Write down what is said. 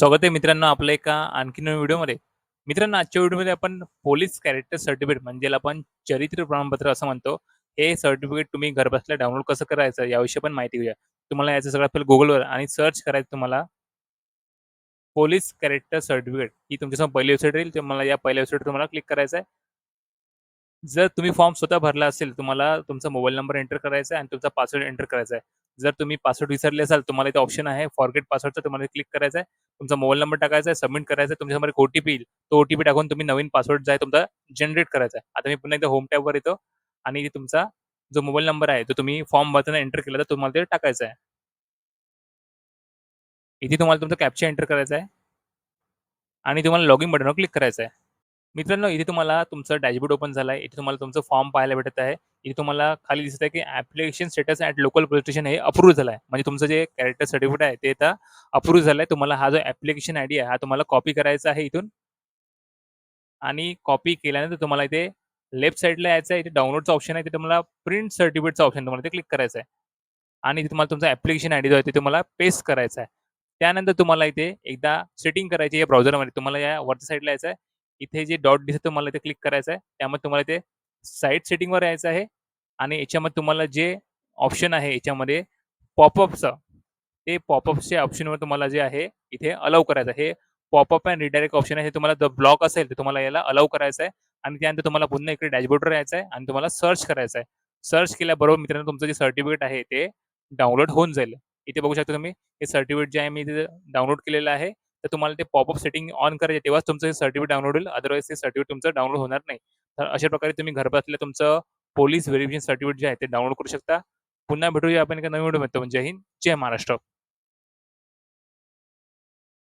स्वागत आहे मित्रांनो आपल्या एका आणखी नवीन व्हिडिओमध्ये. मित्रांनो आजच्या व्हिडिओमध्ये आपण पोलीस कॅरेक्टर सर्टिफिकेट म्हणजे आपण चरित्र प्रमाणपत्र असं म्हणतो. हे सर्टिफिकेट तुम्ही घरबसल्या डाउनलोड कसं करायचं याविषयी पण माहिती घेऊया. तुम्हाला याचं सगळं पहिलं गुगलवर आणि सर्च करायचं तुम्हाला पोलीस कॅरेक्टर सर्टिफिकेट ही तुमच्यासमोर पहिली वेबसाईट राहील. तुम्हाला या पहिल्या वेबसाईट तुम्हाला क्लिक करायचं आहे. जर तुम्ही फॉर्म स्वतः भरला असेल तुम्हाला तुमचा मोबाईल नंबर एंटर करायचा आहे आणि तुमचा पासवर्ड एंटर करायचा आहे. जर तुम्ही पासवर्ड विसरले असाल तुम्हाला इथे ऑप्शन आहे. फॉरगेट पासवर्डचा तुम्हाला क्लिक करायचा आहे. तुमचा मोबाईल नंबर टाकायचा आहे सबमिट करायचा आहे. तुमच्यासमोर एक ओटीपी येईल. तो ओटीपी टाकून तुम्ही नवीन पासवर्ड जो आहे तुमचा जनरेट करायचा आहे. आता मी पुन्हा एकदा होम टॅबवर येतो आणि तुमचा जो मोबाईल नंबर आहे तो तुम्ही फॉर्म भरताना एंटर केला तर तुम्हाला ते टाकायचा आहे. इथे तुम्हाला तुमचा कॅप्चा एंटर करायचा आहे. आणि तुम्हाला लॉगिन बटनवर क्लिक करायचं आहे. मित्रांनो इथे तुम्हाला तुमचं डॅशबोर्ड ओपन झाला आहे इथे तुम्हाला तुमचं फॉर्म पाहायला भेटत आहे. इथे तुम्हाला खाली दिसत आहे की application status at local police station हे अप्रूव्ह झालं आहे म्हणजे तुमचं जे कॅरेक्टर सर्टिफिकेट आहे ते आता अप्रूव्ह झालं आहे तुम्हाला हा जो ऍप्लिकेशन आय डी आहे हा तुम्हाला कॉपी करायचा आहे इथून. आणि कॉपी केल्यानंतर तुम्हाला इथे लेफ्ट साईडला यायचं आहे. इथे डाउनलोडचा ऑप्शन आहे. तिथे तुम्हाला प्रिंट सर्टिफिकेटचं ऑप्शन तुम्हाला ते क्लिक करायचं आहे. आणि इथे तुम्हाला तुमचा ऍप्लिकेशन आय डी जो आहे ते तुम्हाला पेस्ट करायचा आहे. त्यानंतर तुम्हाला इथे एकदा सेटिंग करायची या ब्राउझरमध्ये तुम्हाला या वरच्या साईडला यायचं आहे. इथे जे डॉट दिसत तुम्हाला इथे क्लिक करायचं आहे. त्यामध्ये तुम्हाला ते साईट सेटिंगवर यायचं आहे. आणि याच्यामध्ये तुम्हाला जे ऑप्शन आहे याच्यामध्ये पॉपअपचं ते पॉपअपच्या ऑप्शनवर तुम्हाला जे आहे इथे अलाव करायचं आहे. हे पॉपअप अँड रिडायरेक्ट ऑप्शन आहे. हे तुम्हाला जर ब्लॉक असेल तर तुम्हाला याला अलाव करायचं आहे. आणि त्यानंतर तुम्हाला पुन्हा इकडे डॅशबोर्डवर यायचं आहे आणि तुम्हाला सर्च करायचं आहे. सर्च केल्याबरोबर मित्रांनो तुमचं जे सर्टिफिकेट आहे ते डाउनलोड होऊन जाईल. इथे बघू शकता तुम्ही हे सर्टिफिकेट जे आहे मी इथे डाउनलोड केलेलं आहे. तर तुम्हाला ते पॉपअप सेटिंग ऑन करायचे तेव्हाच तुमचं हे सर्टिफिकेट डाउनलोड होईल. अदरवाईज ते सर्टिफिकेट तुमचं डाउनलोड होणार नाही. तर अशा प्रकारे तुम्ही घरबसल्या तुमचं पोलीस व्हेरिफिकेशन सर्टिफिकेट जे आहे ते डाउनलोड करू शकता. पुन्हा भेटूया आपण एका नवीन व्हिडिओ म्हणजे जय हिंद जय महाराष्ट्र.